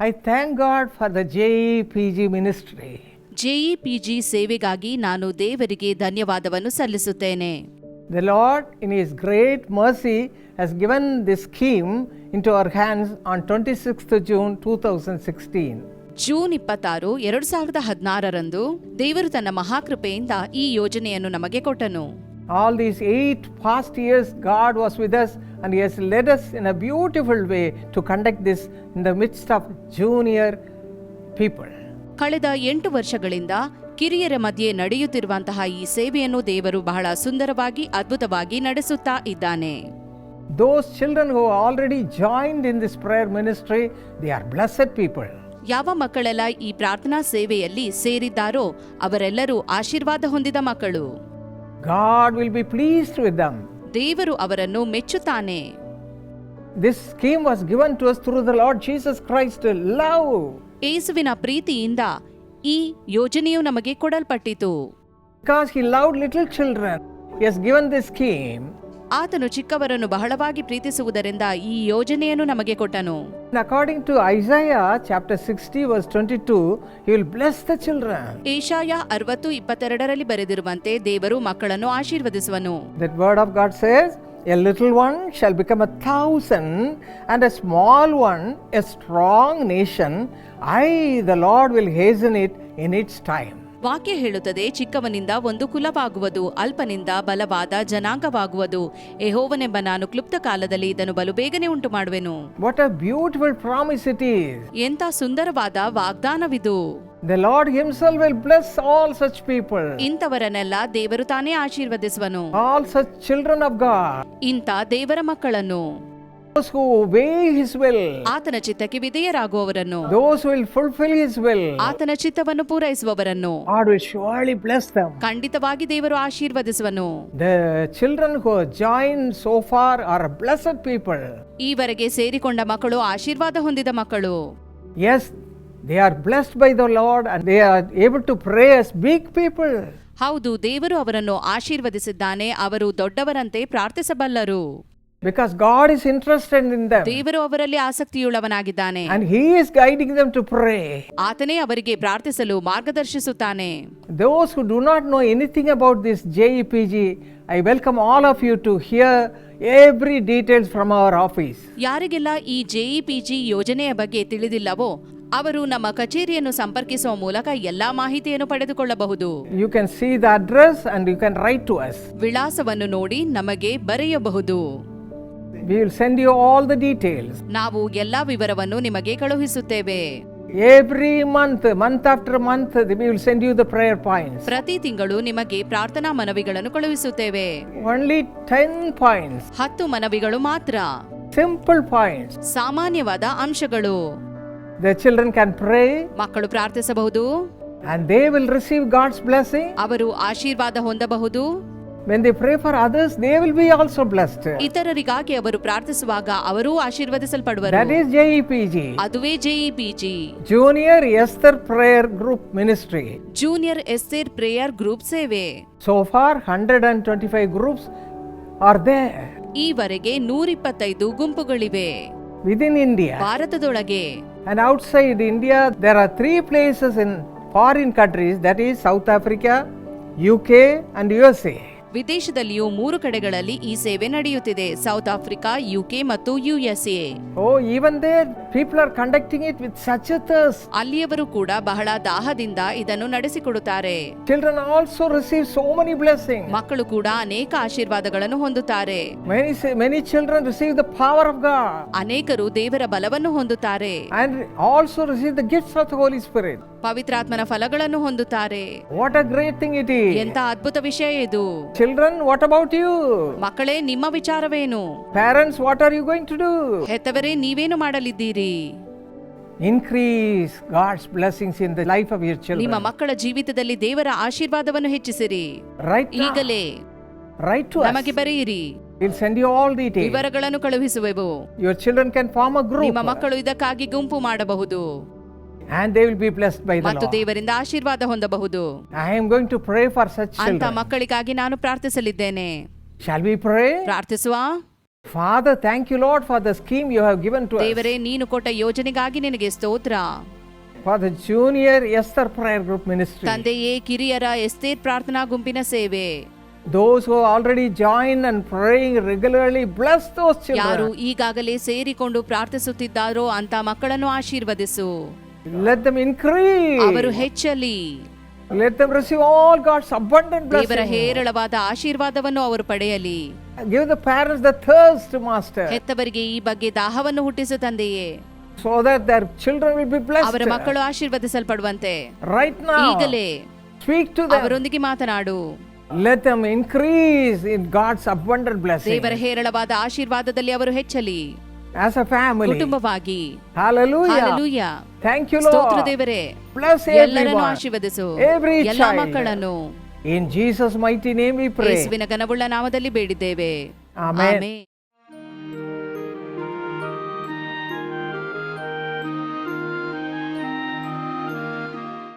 I thank God for the J P G ministry J P G ಸೇವೆಗಾಗಿ ನಾನು ದೇವರಿಗೆ ಧನ್ಯವಾದವನ್ನು ಸಲ್ಲಿಸುತ್ತೇನೆ. The Lord in is great mercy has given the scheme in to our hands on twenty six June two thousand sixteen June ಇಪ್ಪತ್ತಾರು ಎರಡು ಸಾವಿರದ ಹದಿನಾರರಂದು ದೇವರು ತನ್ನ ಮಹಾಕೃಪೆಯಿಂದ ಈ ಯೋಜನೆಯನ್ನು ನಮಗೆ ಕೊಟ್ಟನು. All these eight past years, God was with us and He has led us in a beautiful way to conduct this in the midst of junior people. ಕಳೆದ ಎಂಟು ವರ್ಷಗಳಿಂದ ಕಿರಿಯರ ಮಧ್ಯೆ ನಡೆಯುತ್ತಿರುವಂತಹ ಈ ಸೇವೆಯನ್ನು ದೇವರು ಬಹಳ ಸುಂದರವಾಗಿ ಅದ್ಭುತವಾಗಿ ನಡೆಸುತ್ತಾ ಇದ್ದಾನೆ Those children who are already joined in this prayer ministry, they are blessed people. ಯಾವ ಮಕ್ಕಳೆಲ್ಲ ಈ ಪ್ರಾರ್ಥನಾ ಸೇವೆಯಲ್ಲಿ ಸೇರಿದ್ದಾರೋ ಅವರೆಲ್ಲರೂ ಆಶೀರ್ವಾದ ಹೊಂದಿದ ಮಕ್ಕಳು God will be pleased with them. ದೇವರು ಅವರನ್ನು ಮೆಚ್ಚುತ್ತಾನೆ This scheme was given to us through the Lord Jesus Christ. Love. ಏಸುವಿನ ಪ್ರೀತಿಯಿಂದ ಈ ಯೋಜನೆಯು ನಮಗೆ ಕೊಡಲ್ಪಟ್ಟಿತು Because He loved little children, He has given this scheme. ಆತನು ಚಿಕ್ಕವರನ್ನು ಬಹಳವಾಗಿ ಪ್ರೀತಿಸುವುದರಿಂದ ಈ ಯೋಜನೆಯನ್ನು ನಮಗೆ ಕೊಟ್ಟನು. According to Isaiah chapter sixty verse twenty two will bless the children Isaiah ಅರವತ್ತು ಇಪ್ಪತ್ತೆರಡರಲ್ಲಿ ಬರೆದಿರುವಂತೆ ದೇವರು ಮಕ್ಕಳನ್ನು ಆಶೀರ್ವದಿಸುವನು. That word of God says a little one shall become a thousand and a small one a strong nation I the Lord will hasten it in its time ವಾಕ್ಯ ಹೇಳುತ್ತದೆ ಚಿಕ್ಕವನಿಂದ ಒಂದು ಕುಲವಾಗುವುದು ಅಲ್ಪನಿಂದ ಬಲವಾದ ಜನಾಂಗವಾಗುವುದು. ಎಹೋವನೆಂಬ ನಾನು ಕ್ಲುಪ್ತ ಕಾಲದಲ್ಲಿ ಇದನ್ನು ಬಲು ಬೇಗನೆ ಉಂಟು ಮಾಡುವೆನು what a beautiful promise it is ಎಂಥ ಸುಂದರವಾದ ವಾಗ್ದಾನವಿದು. The Lord Himself will bless all such people ಇಂತವರನ್ನೆಲ್ಲ ದೇವರು ತಾನೇ ಆಶೀರ್ವದಿಸುವನು. All such children of God ಇಂತ ದೇವರ ಮಕ್ಕಳನ್ನು. Those who obey His will, ಆತನ ಚಿತ್ತಕ್ಕೆ ವಿಧೇಯರಾಗುವವರನ್ನು those who will fulfill His will. ಆತನ ಚಿತ್ತವನ್ನು ಪೂರೈಸುವವರನ್ನು God will surely bless them. ಖಂಡಿತವಾಗಿ ದೇವರು ಆಶೀರ್ವದಿಸುವನು The children who have joined so far are blessed people. ಈವರೆಗೆ ಸೇರಿಕೊಂಡ ಮಕ್ಕಳು ಆಶೀರ್ವಾದ ಹೊಂದಿದ ಮಕ್ಕಳು Yes, they are blessed by the Lord and they are able to pray as big people. ಹೌದು ದೇವರು ಅವರನ್ನು ಆಶೀರ್ವದಿಸಿದ್ದಾನೆ ಅವರು ದೊಡ್ಡವರಂತೆ ಪ್ರಾರ್ಥಿಸಬಲ್ಲರು Because God is interested in them ದೇವರು ಅವರಲ್ಲಿ ಆಸಕ್ತಿಯುಳ್ಳವನಾಗಿದ್ದಾನೆ and He is guiding them to pray. ಆತನೇ ಅವರಿಗೆ ಪ್ರಾರ್ಥಿಸಲು ಮಾರ್ಗದರ್ಶಿಸುತ್ತಾನೆ Those who do not know anything about this JEPG, I welcome all of you to hear every details from our office. ಯಾರಿಗೆಲ್ಲ ಈ ಜೆಇಪಿಜಿ ಯೋಜನೆಯ ಬಗ್ಗೆ ತಿಳಿದಿಲ್ಲವೋ ಅವರು ನಮ್ಮ ಕಚೇರಿಯನ್ನು ಸಂಪರ್ಕಿಸುವ ಮೂಲಕ ಎಲ್ಲಾ ಮಾಹಿತಿಯನ್ನು ಪಡೆದುಕೊಳ್ಳಬಹುದು You can see the address and you can write to us. ವಿಳಾಸವನ್ನು ನೋಡಿ ನಮಗೆ ಬರೆಯಬಹುದು We will send you all the details. ನಾವು ಎಲ್ಲಾ ವಿವರವನ್ನು ನಿಮಗೆ ಕಳುಹಿಸುತ್ತೇವೆ Every month, month after month, we will send you the prayer points. ಪ್ರತಿ ತಿಂಗಳು ನಿಮಗೆ ಪ್ರಾರ್ಥನಾ ಮನವಿಗಳನ್ನು ಕಳುಹಿಸುತ್ತೇವೆ Only 10 points, ಹತ್ತು ಮನವಿಗಳು ಮಾತ್ರ simple points. ಸಾಮಾನ್ಯವಾದ ಅಂಶಗಳು The children can pray ಮಕ್ಕಳು ಪ್ರಾರ್ಥಿಸಬಹುದು and they will receive God's blessing. ಅವರು ಆಶೀರ್ವಾದ ಹೊಂದಬಹುದು When they pray for others, they will be also blessed. ಇತರರಿಗಾಗಿ ಅವರು ಪ್ರಾರ್ಥಿಸುವಾಗ ಅವರೂ ಆಶೀರ್ವದಿಸಲ್ಪಡುವರು That is JEPG, ಅದುವೇ JEPG Junior Esther Prayer Group Ministry. Junior Esther prayer group ಸೇವೆ So far, 125 groups are there ಈವರೆಗೆ ನೂರಿಪ್ಪತ್ತೈದು ಗುಂಪುಗಳಿವೆ within India. ಭಾರತದೊಳಗೆ And outside India, there are three places in foreign countries that is South Africa, UK, and USA. ವಿದೇಶದಲ್ಲಿಯೂ ಮೂರು ಕಡೆಗಳಲ್ಲಿ ಈ ಸೇವೆ ನಡೆಯುತ್ತಿದೆ. South Africa UK ಮತ್ತು USA. Oh even they people are conducting it with such ಅಲ್ಲಿಯವರು ಕೂಡ ಬಹಳ ದಾಹದಿಂದ ಇದನ್ನು ನಡೆಸಿಕೊಡುತ್ತಾರೆ. Children also receive so many blessing ಮಕ್ಕಳು ಕೂಡ ಅನೇಕ ಆಶೀರ್ವಾದಗಳನ್ನು ಹೊಂದುತ್ತಾರೆ. Many children receive the power of God ಅನೇಕರು ದೇವರ ಬಲವನ್ನು ಹೊಂದುತ್ತಾರೆ. And also receive the gifts of Holy Spirit ಪವಿತ್ರಾತ್ಮನ ಫಲಗಳನ್ನು ಹೊಂದುತ್ತಾರೆ. What a great thing it is ಎಂತ ಅದ್ಭುತ ವಿಷಯ ಇದು. Children, what about you? ಮಕ್ಕಳೇ ನಿಮ್ಮ ವಿಚಾರವೇನು Parents, what are you going to do? ಹೆತ್ತವರೇ ನೀವೇನು ಮಾಡಲಿದ್ದೀರಿ Increase God's blessings in the life of your ನಿಮ್ಮ nimma ಮಕ್ಕಳ ಜೀವಿತದಲ್ಲಿ ದೇವರ ಆಶೀರ್ವಾದವನ್ನು ಹೆಚ್ಚಿಸಿರಿ Right now, ಈಗಲೇ to us. ನಮಗೆ ಬರೆಯಿರಿ We'll send you all details. ವಿವರಗಳನ್ನು ಕಳುಹಿಸುವೆವು Your children can form a group ನಿಮ್ಮ ಮಕ್ಕಳು ಇದಕ್ಕಾಗಿ ಗುಂಪು ಮಾಡಬಹುದು and they will be blessed by the ಮತ್ತು Lord. ದೇವರಿಂದ ಆಶೀರ್ವಾದ ಹೊಂದಬಹುದು I am going to pray for such ಅಂತ children. ಮಕ್ಕಳಿಗಾಗಿ ನಾನು ಪ್ರಾರ್ಥಿಸಲಿದ್ದೇನೆ Shall we pray? ಪ್ರಾರ್ಥಿಸುವ Father, thank you, Lord, for the scheme you have given to us. ದೇವರೇ ನೀನು ಕೊಟ್ಟ ಯೋಜನೆಗಾಗಿ ನಿನಗೆ ಸ್ತೋತ್ರ For the junior Esther prayer group ministry. ತಂದೆಯೇ ಕಿರಿಯರ ಎಸ್ತೇರ್ ಪ್ರಾರ್ಥನಾ ಗುಂಪಿನ ಸೇವೆ Those who already joined and praying regularly, bless those ಯಾರು children. ಈಗಾಗಲೇ ಸೇರಿಕೊಂಡು ಪ್ರಾರ್ಥಿಸುತ್ತಿದ್ದಾರೋ ಅಂತ ಮಕ್ಕಳನ್ನು ಆಶೀರ್ವದಿಸು ಲೆಟ್ ಇನ್ಕ್ರೀಸ್ ಅವರು ಹೆಚ್ಚಲಿ. Let receive all God's abundant blessing ಇವರ ಹೇರಳವಾದ ಆಶೀರ್ವಾದವನ್ನು ಅವರು ಪಡೆಯಲಿ. Give the parents the thirst master ಹೆತ್ತವರಿಗೆ ಈ ಬಗ್ಗೆ ದಾಹವನ್ನು ಹುಟ್ಟಿಸು ತಂದೆಯೇ. So that their children will be bless ಅವರ ಮಕ್ಕಳು ಆಶೀರ್ವದಿಸಲ್ಪಡುವಂತೆ. ರೈಟ್ ನಾ ಈಗಲೇ ಸ್ಪೀಕ್ ಟು ಅವರೊಂದಿಗೆ ಮಾತನಾಡು. Let them increase in God's abundant blessing ದೇವರ ಹೇರಳವಾದ ಆಶೀರ್ವಾದದಲ್ಲಿ ಅವರು ಹೆಚ್ಚಲಿ. As a family. ಕುಟುಂಬವಾಗಿ Hallelujah. Hallelujah. Thank you, ಸ್ತೋತ್ರ Stotra ದೇವರೇ Bless ಎಲ್ಲರನ್ನು everyone. ಆಶೀರ್ವದಿಸು Every ಎಲ್ಲ child. ಮಕ್ಕಳನ್ನು In Jesus' mighty name we pray. ಯೇಸುವಿನ ಘನವುಳ್ಳ ನಾಮದಲ್ಲಿ ಬೇಡಿದ್ದೇವೆ Amen. ಆಮೆನ್.